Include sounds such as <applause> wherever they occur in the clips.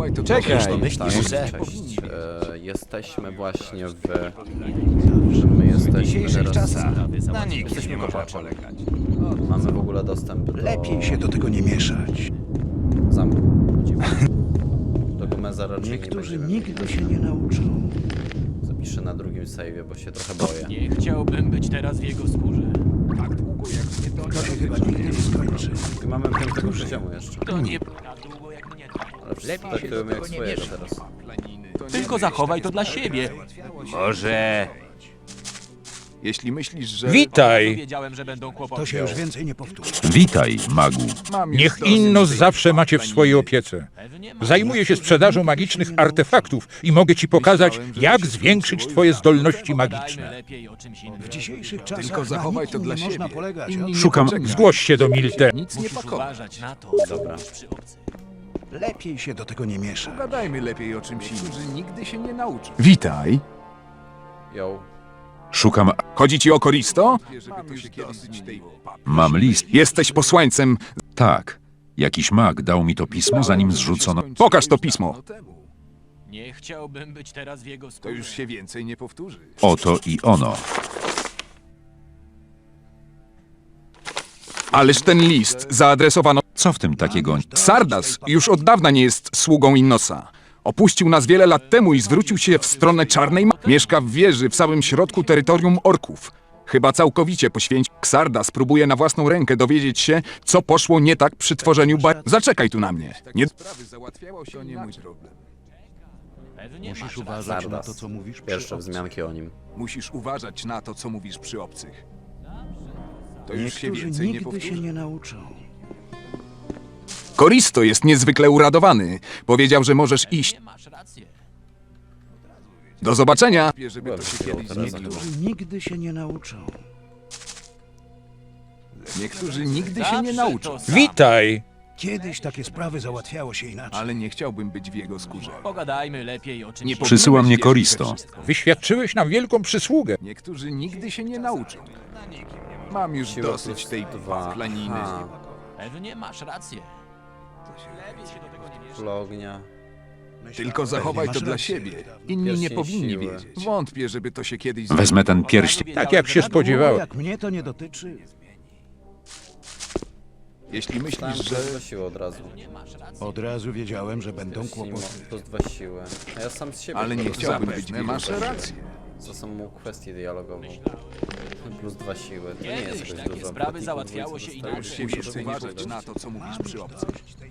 zachowaj to Czekaj. Jeśli Myślisz, myślisz, że- że... Cześć. E, jesteśmy właśnie w... Że my jesteśmy dzisiejszych teraz... czasach na nikim Jesteśmy nie można kopaczem. polegać. Mamy w ogóle dostęp do... Lepiej się do tego nie mieszać. Zamku. Do Gomeza raczej Niektórzy nie będziemy nigdy się nie nauczą. Zapiszę na drugim save'ie, bo się trochę boję. Nie chciałbym być teraz w jego skórze. Tak długo jak mnie to To się chyba nigdy nie skończy. I mamy piątego poziomu jeszcze. To nie tak mnie. Ale wszyscy traktujemy jak swojego teraz. Tylko zachowaj to dla siebie. Może... Jeśli myślisz, że... Witaj! Wiedziałem, że będą kłopoty. To się już więcej nie powtórzy. Witaj, magu. Mam już Niech dosyć tej zawsze macie w swojej opiece. Zajmuję się sprzedażą magicznych artefaktów i mogę ci pokazać, jak się zwiększyć skończyło twoje zdolności magiczne. lepiej o czymś innym. W dzisiejszych czasach Tylko zachowaj to dla nie siebie. można polegać. Inni o? nie Szukam- poczekają. Zgłoś się do Milte. Nic nie Musisz pakować. uważać na to, co Dobra. robisz przy obcych. Lepiej się do tego nie mieszać. Pogadajmy lepiej o czymś innym. Którzy nigdy się nie nauczą. Witaj. Yo. Szukam. Chodzi ci o Koristo? Mam list. Jesteś posłańcem. Tak. Jakiś mag dał mi to pismo, zanim zrzucono. Pokaż to pismo. Nie chciałbym być teraz w jego To skórze. już się więcej nie powtórzy. Oto i ono. Ależ ten list zaadresowano... Co w tym takiego? Sardas już od dawna nie jest sługą Innosa. Opuścił nas wiele lat temu i zwrócił się w stronę Czarnej Ma- Mieszka w wieży w samym środku terytorium orków. Chyba całkowicie poświęcił. Ksardas próbuje na własną rękę dowiedzieć się, co poszło nie tak przy tworzeniu ba... Zaczekaj tu na mnie. Nie... sprawy załatwiało się nie mój problem. Pewnie Musisz uważać na Sardas. to, co mówisz przy Pierwsze obcych. wzmianki o nim. Musisz uważać na to, co mówisz przy obcych. To już się Niektórzy więcej nie nigdy powtórzy. się nie nauczą. Koristo jest niezwykle uradowany. Powiedział, że możesz iść. Nie masz rację. Do zobaczenia. Żeby to się kiedyś zmieniło. Niektórzy nigdy się nie nauczą. Niektórzy nigdy się nie nauczą. Witaj! Kiedyś takie sprawy załatwiało się inaczej. Ale nie chciałbym być w jego skórze. Pogadajmy lepiej o czymś Nie. Przysyła mnie Koristo. wszystko. Wyświadczyłeś nam wielką przysługę. Niektórzy nigdy się nie nauczą. Mam już dosyć tej dwa. planiny. Pewnie masz rację. Lepiej się do tego nie mieszać. Flognia. Tylko zachowaj to dla siebie. Inni nie Pierścień powinni siły. wiedzieć. Wątpię, żeby to się kiedyś Wezmę ten pierścień. Tak jak się spodziewałem. Jak mnie to nie dotyczy, Jeśli myślisz, że... dwa siły od razu. od razu wiedziałem, że będą kłopoty. plus dwa siły. A ja sam z siebie Ale po nie prostu chciałbym być dwa Masz rację. Za samą kwestię dialogową. Plus dwa siły. To nie jest Kiedyś jakoś takie dużo. sprawy Bratników załatwiało się dostaje inaczej. się Musisz uważać na to, co mówisz przy obcych. To.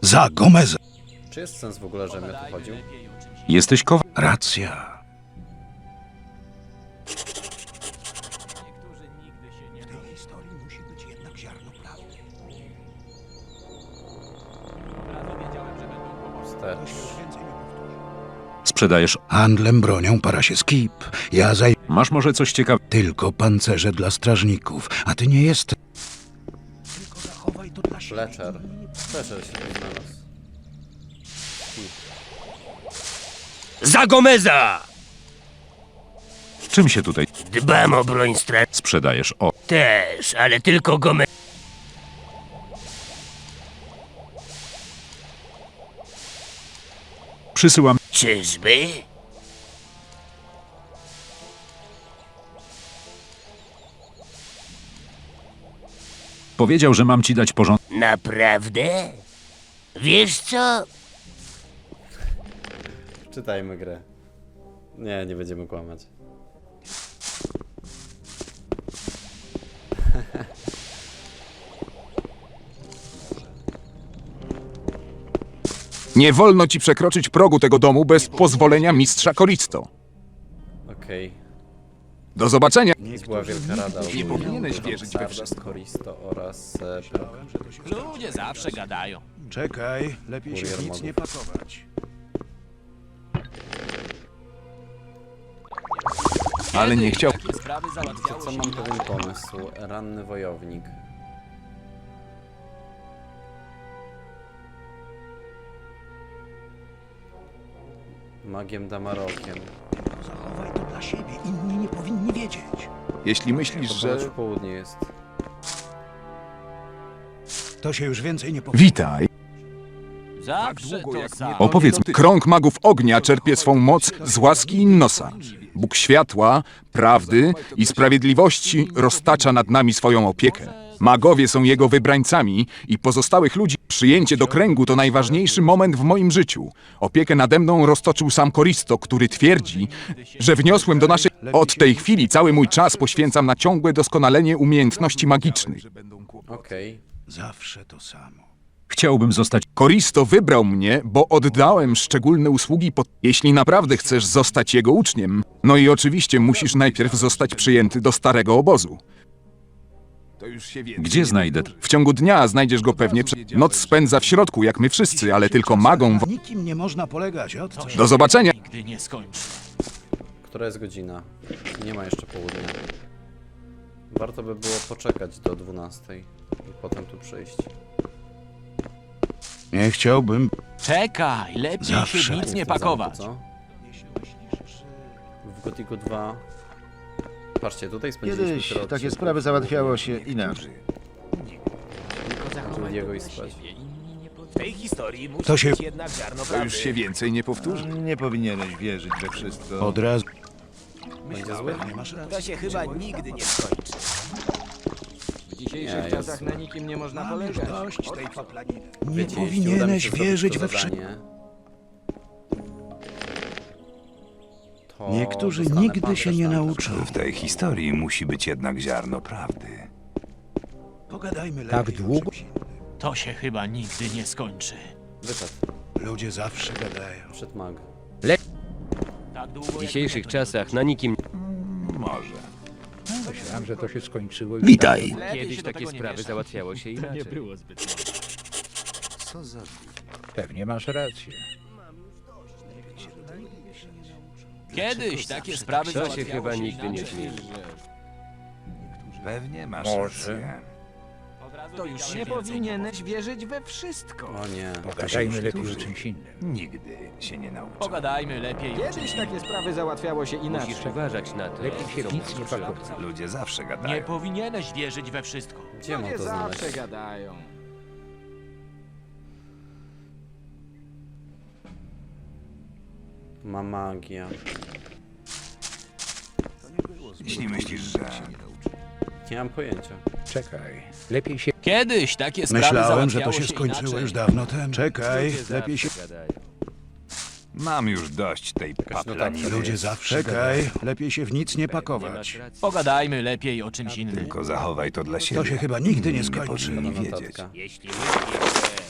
Za Gomeza. Czy jest sens w ogóle, żebym ja tu chodził? Jesteś kowa. Racja. Sprzedajesz. Handlem bronią para się skip. Ja zaj... Masz może coś ciekawego? Tylko pancerze dla strażników, a ty nie jesteś. Tylko zachowaj to dla siebie. Fletcher. Fletcher się tu znalazł. Za Gomeza! Czym się tutaj Dbam o broń stra... sprzedajesz? O, Też, ale tylko Gomez... przysyłam. Czyżby? Powiedział, że mam ci dać porządek. Naprawdę? Wiesz co? Czytajmy grę. Nie, nie będziemy kłamać. Nie wolno ci przekroczyć progu tego domu bez pozwolenia mistrza Koristo. Okej. Do zobaczenia. To była wielka rada. ogólnie. powinieneś wierzyć we Sardas, wszystko. Koristo oraz e, Pyro. Ludzie zawsze gadają. Czekaj, lepiej się Kurier w nic modów. nie pakować. Ale nie chciał... Takie sprawy załatwiało co się mam pewien pomysł. Ranny wojownik. Magiem Damarokiem. Zachowaj to dla siebie, inni nie powinni wiedzieć. Jeśli myślisz, To że... ponoć w południe jest. To się już więcej nie powtórzy. Witaj. Zawsze długo, to jak samo. Opowiedz, krąg magów ognia czerpie swą moc z łaski Innosa. Bóg światła, prawdy i sprawiedliwości roztacza nad nami swoją opiekę. Magowie są jego wybrańcami i pozostałych ludzi przyjęcie do kręgu to najważniejszy moment w moim życiu. Opiekę nade mną roztoczył sam Koristo, który twierdzi, że wniosłem do naszej... Od tej chwili cały mój czas poświęcam na ciągłe doskonalenie umiejętności magicznych. Okej. Zawsze to samo. Chciałbym zostać... Koristo wybrał mnie, bo oddałem szczególne usługi pod... Jeśli naprawdę chcesz zostać jego uczniem, no i oczywiście musisz najpierw zostać przyjęty do starego obozu. Gdzie znajdę... W ciągu dnia znajdziesz go pewnie. Noc spędza w środku, jak my wszyscy, ale tylko magom... W... Nikim nie można polegać? Do zobaczenia! Nigdy nie skończy. Która jest godzina? Nie ma jeszcze południa. Warto by było poczekać do 12 i potem tu przyjść. Nie chciałbym. Czekaj, lepiej Zawsze. się nic nie pakować. co? W Gotiku 2... Patrzcie, tutaj spędziliśmy Kiedyś tyle takie odcinków. sprawy załatwiało się inaczej. Drugiego i spać. W tej historii musi To się- być jednak ziarno To już się więcej nie powtórzy. Nie powinieneś wierzyć we wszystko. Od razu. Będzie zły? To się chyba nigdy nie skończy. Nie, jest zły. nikim nie można dość tej. Nie Wiecie, jeśli uda mi powinieneś zrobić wierzyć to we wszystko. zadanie, Niektórzy nigdy się nie na nauczą. W tej historii musi być jednak ziarno prawdy. Pogadajmy Tak lepiej. o długo? czymś innym. To się chyba nigdy nie skończy. Wyszedł Ludzie zawsze gadają. przed mag. Tak długo W dzisiejszych czasach na nikim Może. Myślałem, że to się skończyło już Witaj. kiedyś takie sprawy załatwiało się inaczej. było zbyt Pewnie masz rację. Kiedyś takie sprawy To się załatwiało chyba nigdy nie inaczej. zmieni. Pewnie masz Może. rację. To już się Nie powinieneś wierzyć we wszystko. O nie. Pogadajmy lepiej o czymś innym. Nigdy się nie nauczą. Pogadajmy lepiej Kiedyś takie sprawy załatwiało się inaczej. Musisz uważać na to. Lepiej się w nic nie pakować. Ludzie zawsze Nie gadają. powinieneś wierzyć we wszystko. Gdzie mam to znaleźć? zawsze gadają. Ma magia. Jeśli myślisz, że Nie mam pojęcia. Czekaj. Lepiej się... Kiedyś takie sprawy Myślałem, że to załatwiało się skończyło inaczej. już dawno temu. Czekaj, lepiej się. mam już dość tej paplaniny, Ludzie zawsze Czekaj, lepiej się w nic nie pakować. Pogadajmy lepiej o czymś innym. tylko zachowaj to dla siebie. To się chyba nigdy nie skończy. powinni wiedzieć. Notatka.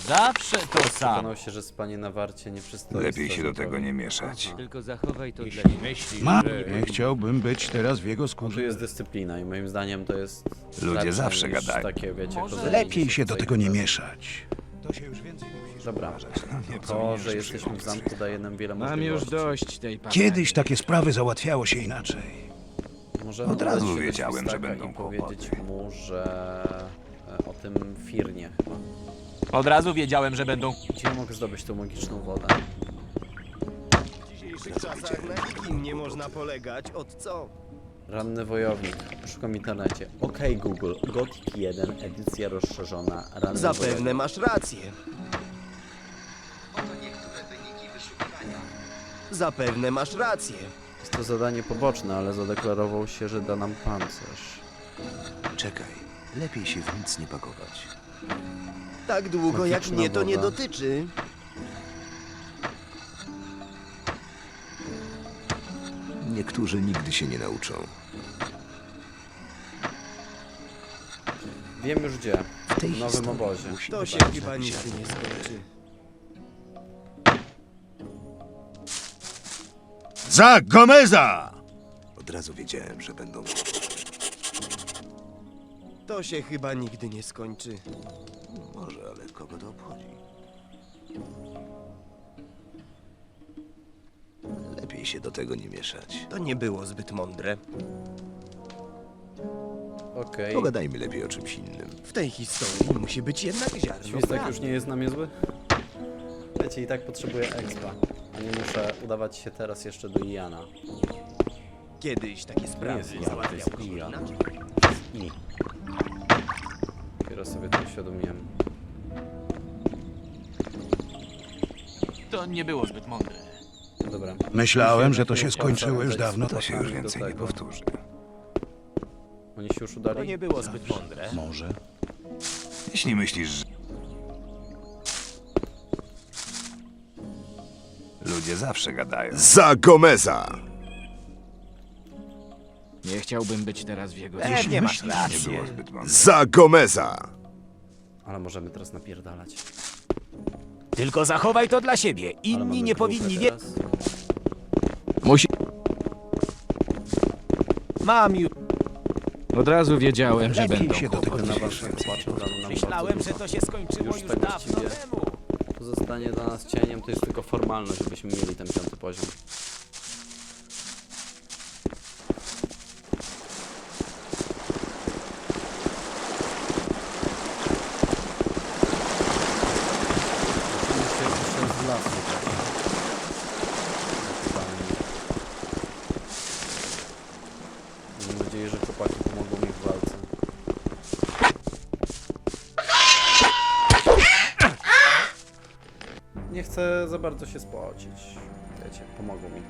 Zawsze to samo. Przekonał się, że spanie na warcie nie przystoi. Lepiej się do tego nie mieszać. Tylko zachowaj to dla Jeśli myślisz, Ma, że... nie chciałbym być teraz w jego Tu skórze. jest dyscyplina i moim zdaniem to jest Ludzie lepsze zawsze niż gadają. takie, wiecie, chodzenie Lepiej gdzieś się do tego nie mieszać. To się już więcej nie musisz Dobra, to, że jesteśmy w zamku daje nam wiele Mam możliwości. już dość tej Kiedyś takie sprawy załatwiało się inaczej. Może Od razu udać się do wiedziałem, że Świstaka będą i powiedzieć mu, że e, o tym firnie chyba. Od razu wiedziałem, że będą... Gdzie ja mogę zdobyć tą magiczną wodę? nie można polegać, od co? Ranny wojownik. Szukam w internecie. Okej Google. Gothic 1, edycja rozszerzona. Ranny Zapewne wojownik. masz rację. Zapewne masz rację. Jest to zadanie poboczne, ale zadeklarował się, że da nam pancerz. Czekaj, lepiej się w nic nie pakować. Tak długo jak Magiczna mnie to nie woda. dotyczy. Niektórzy nigdy się nie nauczą. Wiem już gdzie. W tej W nowym historii obozie. musi To się chyba nigdy nie skończy. Za Gomeza! Od razu wiedziałem, że będą... To się chyba nigdy nie skończy. Może, ale kogo to obchodzi? Lepiej się do tego nie mieszać. To nie było zbyt mądre. Okej. Pogadajmy lepiej o czymś innym. W tej historii musi być jednak ziarno prawdy. już nie jest na mnie zły? Wiecie, i tak potrzebuję expa. A nie muszę udawać się teraz jeszcze do Iana. Kiedyś takie nie sprawy jest Ian, to jest Ian. inaczej. I teraz sobie to uświadomiłem. To nie było zbyt mądre. Dobra. Myślałem, że to się skończyło już dawno. To się już więcej nie powtórzy. Oni się już To nie było zbyt mądre. Może. Jeśli myślisz, że... Ludzie zawsze gadają. Za Gomeza! Nie chciałbym być teraz w jego Pewnie masz Nie rację. było zbyt mądre. Za Gomeza! Ale możemy teraz napierdalać. Tylko zachowaj to dla siebie. Ale Inni nie powinni wiedzieć. teraz. Musi... Mam już. Od razu wiedziałem, że Lepiej będą się do tego nie dał nam Myślałem, bardzo że to się skończyło Już już, tak dawno właściwie. temu. Pozostanie dla nas cieniem to jest tylko formalność, żebyśmy mieli ten piąty poziom. Musimy się jeszcze z lasu. Naturalnie. Mam nadzieję, że chłopaki pomogą mi w walce. Nie chcę za bardzo się spocić. Wiecie, pomogą mi.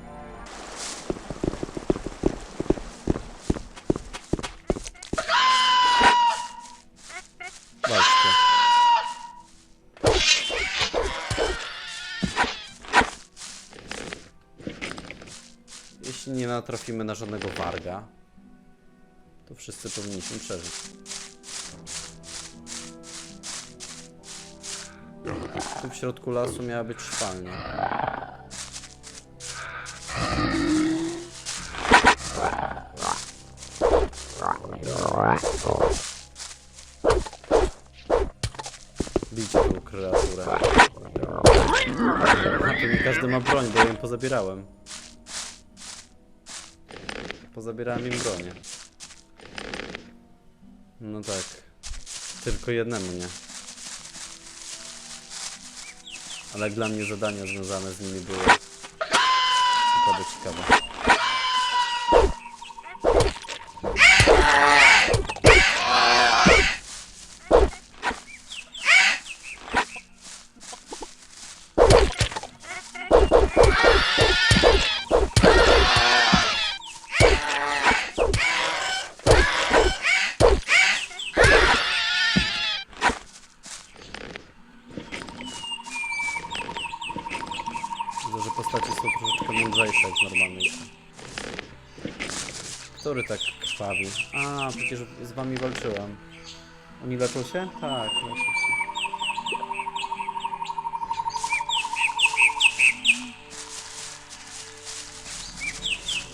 Jeśli nie natrafimy na żadnego warga, to wszyscy powinniśmy przeżyć. Tu w środku lasu miała być szpalnia. Bijcie tą kreaturę. To nie każdy ma broń, bo ja ją pozabierałem. Pozabierałem im bronię. No tak. Tylko jednemu nie. Ale dla mnie zadania związane z nimi były naprawdę ciekawe. Widzę, że postacie są troszeczkę mądrzejsze jak normalnie. Który tak krwawi? A, przecież z wami walczyłem. Leczą się? Tak, leczą się.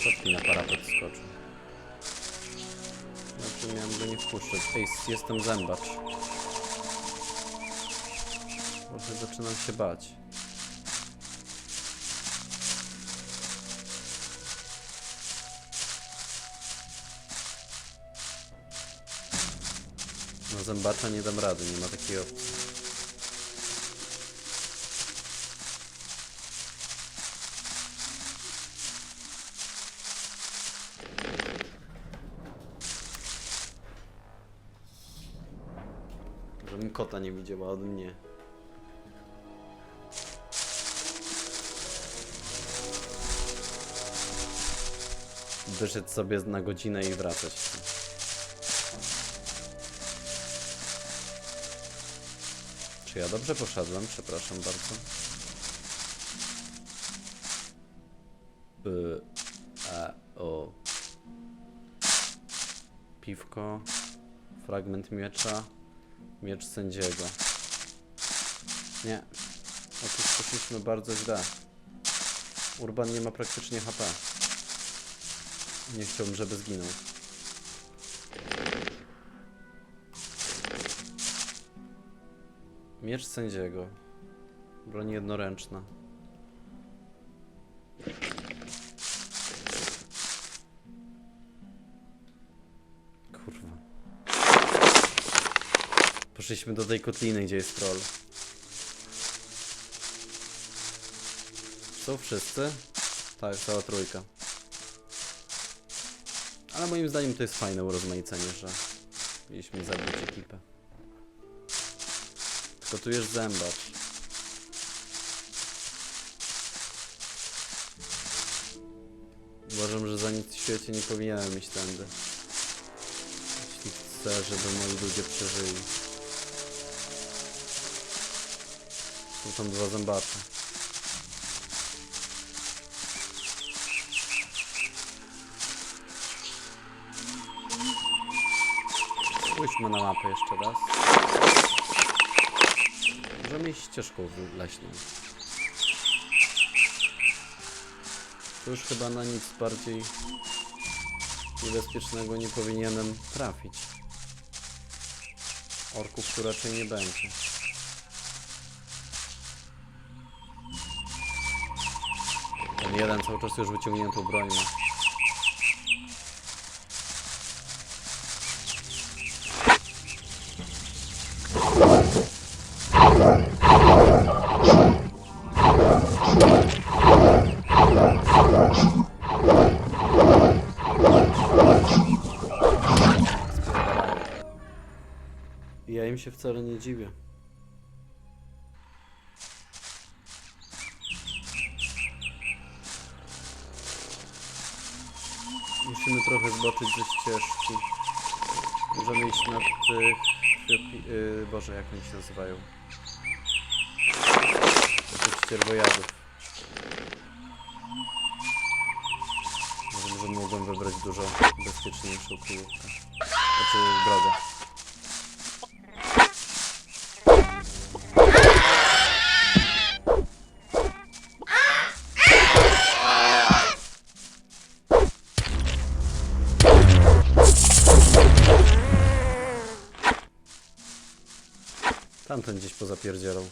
Czopki na parapet skoczył. Znaczy miałem go nie wpuszczać. Ej, jestem zębacz. Trochę zaczynam się bać. Zębacza nie dam rady, nie ma takiej opcji. Żebym kota nie widziała od mnie. Wyszedł sobie na godzinę i wracać. Czy ja dobrze poszedłem? Przepraszam bardzo. B, e, o. Piwko. Fragment miecza. Miecz sędziego. Nie. Otóż poszliśmy bardzo źle. Urban nie ma praktycznie HP. Nie chciałbym, żeby zginął. Miecz sędziego. Broń jednoręczna. Kurwa. Poszliśmy do tej kotliny, gdzie jest troll. Są wszyscy? Tak, cała trójka. Ale moim zdaniem to jest fajne urozmaicenie, że mieliśmy zabić ekipę. To tu jest zębacz. Uważam, że za nic w świecie nie powinienem iść tędy. Jeśli chcę, żeby moi ludzie przeżyli. Są tam dwa zębacze. Spójrzmy na mapę jeszcze raz. Możemy iść ścieżką leśną. Tu już chyba na nic bardziej niebezpiecznego nie powinienem trafić. Orków tu raczej nie będzie. Ten jeden cały czas już wyciągniętą broń. Się wcale nie dziwię. Musimy trochę zboczyć ze ścieżki. Możemy iść na tych... Yy, Boże, jak oni się nazywają? Tych ścierwojadów. Może, może mogłem wybrać dużo bezpieczniejszą kryjówkę. Znaczy drogę. Tamten gdzieś pozapierdzielał.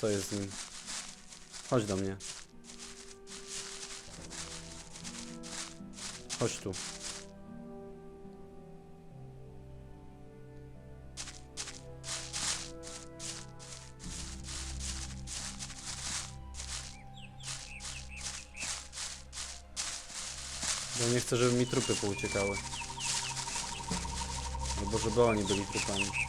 Co jest z nim? Chodź do mnie. Chodź tu. Bo nie chcę, żeby mi trupy pouciekały. Albo żeby oni byli trupami.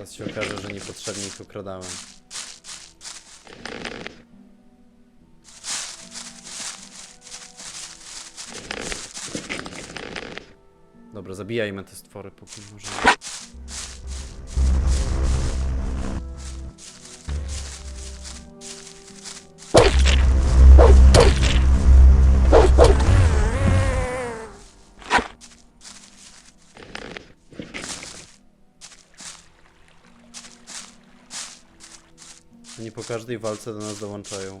Teraz się okaże, że niepotrzebnie ich okradałem. Dobra, zabijajmy te stwory, póki możemy. Każdej walce do nas dołączają.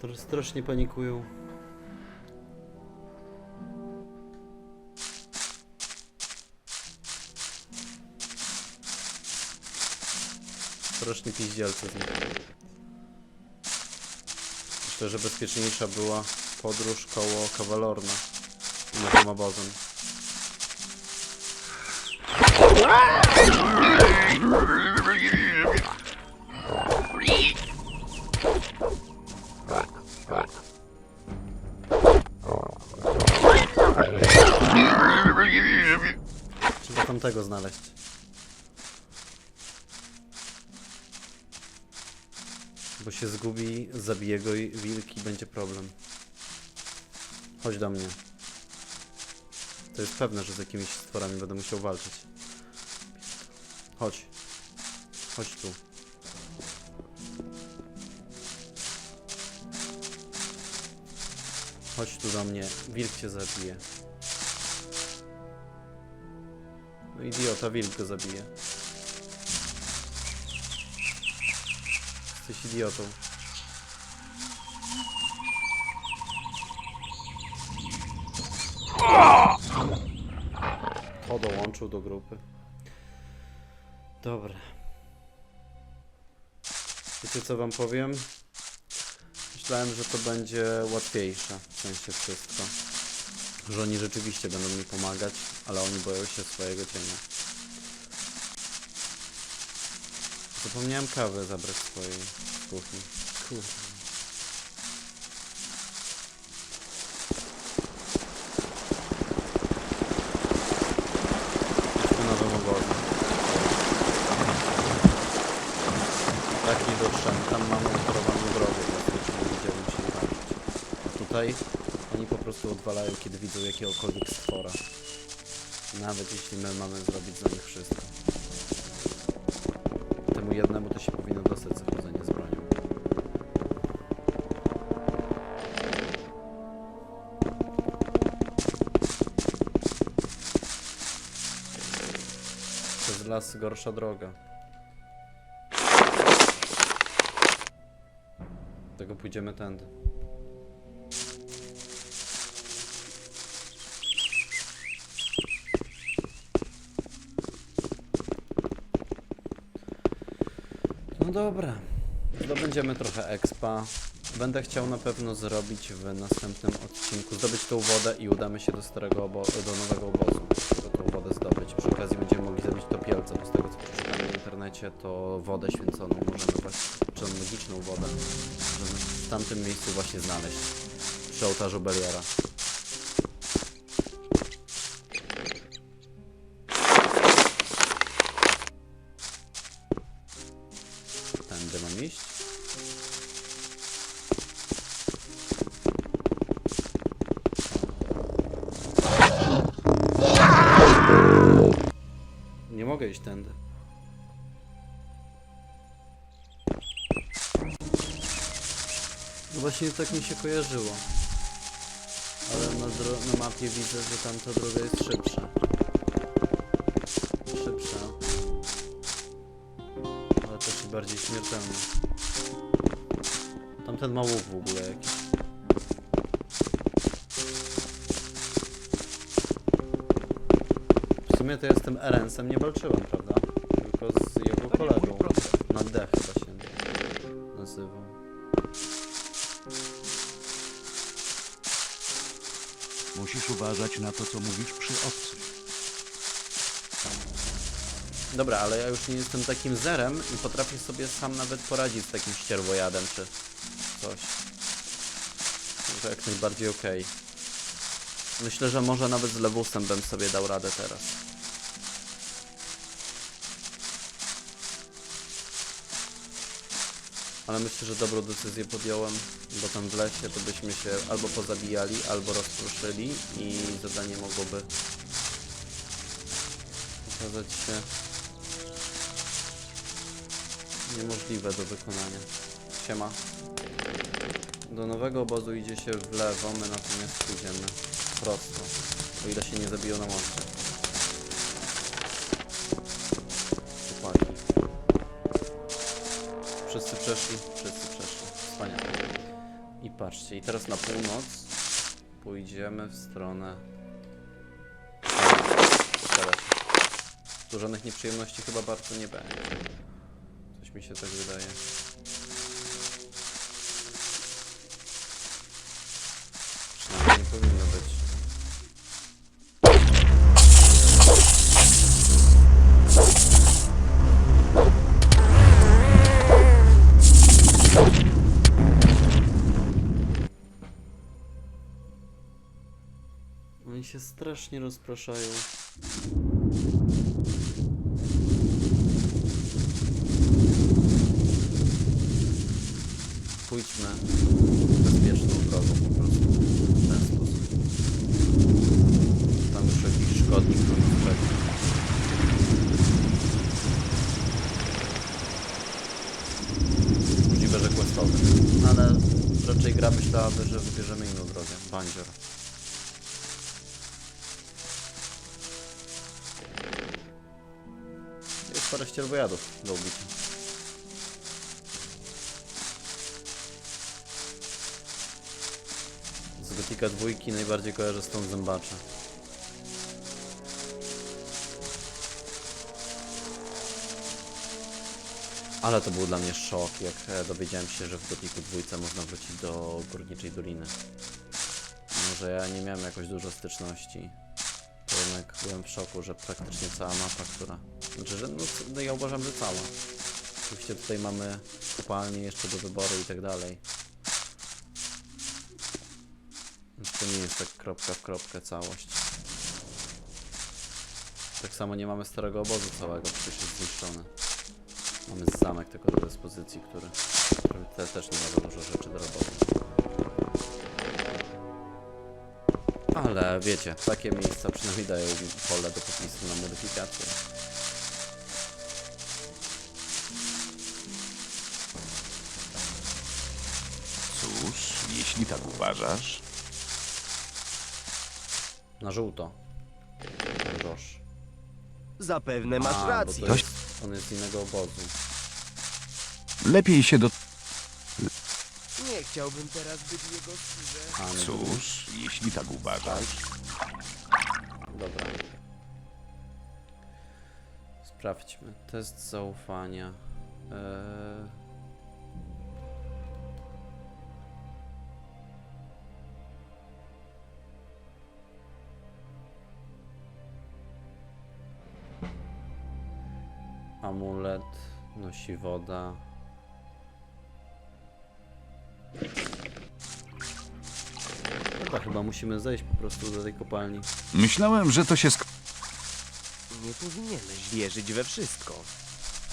Teraz strasznie panikują. Strasznie piździelce z nich. Myślę, że bezpieczniejsza była podróż koło Kawalorna nowym obozem. Trzeba tamtego znaleźć. Bo się zgubi, zabije go i wilki, będzie problem. Chodź do mnie. To jest pewne, że z jakimiś stworami będę musiał walczyć. Chodź. Chodź tu. Chodź tu do mnie. Wilk cię zabije. No idiota, wilk go zabije. Jesteś idiotą. Dołączył do grupy. Dobra. Wiecie co wam powiem? Myślałem, że to będzie łatwiejsze, w sensie wszystko. Że oni rzeczywiście będą mi pomagać, ale oni boją się swojego cienia. Zapomniałem kawę zabrać swojej kuchni. Kurde. Tak i dotrzemy. Tam mamy utorowaną drogę, klasycznie będziemy musieli walczyć. A tutaj oni odwalają, kiedy widzą jakiegokolwiek stwora. Nawet jeśli my mamy zrobić za nich wszystko. Temu jednemu to się powinno dostać zachodzenie z bronią. Przez las gorsza droga. Tego pójdziemy tędy. Dobra. Zdobędziemy trochę expa. Będę chciał na pewno zrobić w następnym odcinku, zdobyć tą wodę i udamy się do starego obo do nowego obozu, żeby tą wodę zdobyć. Przy okazji będziemy mogli zrobić topielce, bo z tego co przeczytałem w internecie, to wodę święconą możemy właśnie, czy magiczną wodę, możemy w tamtym miejscu właśnie znaleźć. Przy ołtarzu Beliara. Iść tędy. No właśnie tak mi się kojarzyło. Ale na, na mapie widzę, że tamta droga jest szybsza. Szybsza. Ale też i bardziej śmiertelna. Tamten ma łuk w ogóle jakiś. Sumie to tym Erensem nie walczyłem, prawda? Tylko z jego kolegą. Na D chyba się nazywał. Musisz uważać na to, co mówisz przy obcych. Dobra, ale ja już nie jestem takim zerem i potrafię sobie sam nawet poradzić z takim ścierwojadem czy coś. To jak najbardziej okej. Myślę, że może nawet z lewusem bym sobie dał radę teraz. Ale myślę, że dobrą decyzję podjąłem, bo tam w lesie to byśmy się albo pozabijali, albo rozproszyli i zadanie mogłoby okazać się niemożliwe do wykonania. Siema. Do nowego obozu idzie się w lewo, my natomiast pójdziemy prosto, o ile się nie zabiją na moście. Przeszli? Wszyscy przeszli. Wspaniale. I patrzcie, i teraz na północ pójdziemy w stronę... Teraz. Tu żadnych nieprzyjemności chyba bardzo nie będzie. Coś mi się tak wydaje. Strasznie rozpraszają. Pójdźmy bezpieczną drogą po prostu. W ten sposób. Tam już jakiś szkodnik na nas czeka. Możliwe, że questowy. Ale raczej gra myślałaby, że wybierzemy inną drogę. Bandzior. Parę ścierwojadów do ubicia. Z Gotika dwójki najbardziej kojarzę z tą zębacze. Ale to był dla mnie szok, jak e, dowiedziałem się, że w Gotiku dwójce można wrócić do Górniczej Doliny. Mimo, że ja nie miałem jakoś dużo styczności, to jednak byłem w szoku, że praktycznie cała mapa, która... Znaczy, że no, no ja uważam, że cała. Oczywiście tutaj mamy kopalnie jeszcze do wyboru i tak dalej. To nie jest tak kropka w kropkę całość. Tak samo nie mamy starego obozu całego, przecież jest zniszczony. Mamy zamek tylko do dyspozycji, który który te, też nie ma dużo rzeczy do roboty. Ale wiecie, takie miejsca przynajmniej dają pole do popisu na modyfikację. Jeśli tak uważasz, Na żółto. Grosz. Zapewne masz A, bo rację. to jest, on jest z innego obozu. Lepiej się do... Nie chciałbym teraz być w jego skórze. A, nie, cóż, jeśli tak uważasz, Dobra. Sprawdźmy. Test zaufania. Eee... Amulet, nosi woda. Dobra, chyba musimy zejść po prostu do tej kopalni. Myślałem, że to się sk... Nie powinieneś wierzyć we wszystko.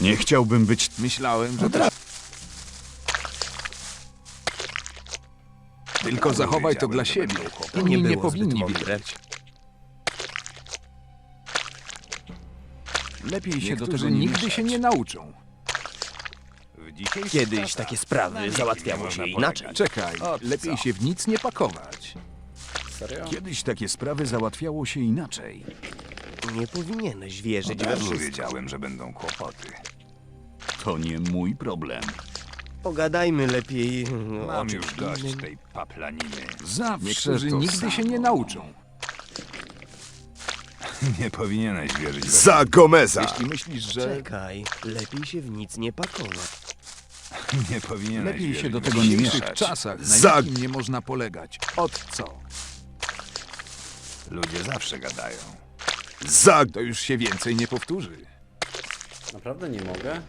Nie chciałbym być... Myślałem, że to... Tylko zachowaj to dla siebie. Inni nie powinni wiedzieć. Lepiej się do Niektórzy tego nie nigdy mieszać. się nie nauczą. w dzisiejszych Kiedyś czasach takie sprawy załatwiało się inaczej. Czekaj, lepiej się w nic nie pakować. Serio? Kiedyś takie sprawy załatwiało się inaczej. Nie powinieneś wierzyć we wszystko. wiedziałem, że będą kłopoty. To nie mój problem. Pogadajmy lepiej no, o Mam czymś już dość innym. tej paplaniny. Zawsze Niektórzy to nigdy samo. się nie nauczą. <laughs> Nie powinieneś wierzyć we Za Gomeza! Jeśli myślisz, że... Czekaj, lepiej się w nic nie pakować. <laughs> Nie powinieneś Lepiej się wierzyć do tego W nie dzisiejszych mieszać. czasach na Za- nikim nie można polegać. Od co? Ludzie zawsze gadają. Za... To już się więcej nie powtórzy. Naprawdę nie mogę?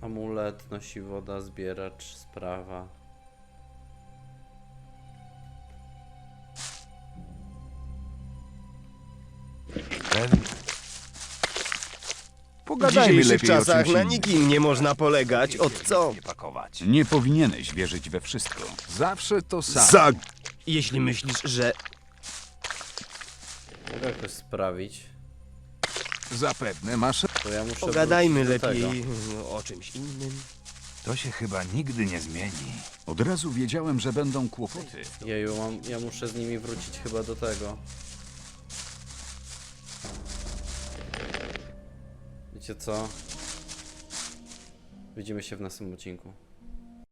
Amulet, nosi woda, zbieracz, sprawa. W Pogadajmy dzisiejszych lepiej o czasach czymś na innym. nikim nie można polegać. Od co? Nie pakować. Nie powinieneś wierzyć we wszystko. Zawsze to samo. Za... Jeśli myślisz, że Mogę jakoś sprawić, Zapewne masz... to ja muszę pogadajmy wrócić do lepiej Tego. o czymś innym. To się chyba nigdy nie zmieni. Od razu wiedziałem, że będą kłopoty. Jeju, mam, ja muszę z nimi wrócić chyba do tego. Wiecie co? Widzimy się w następnym odcinku.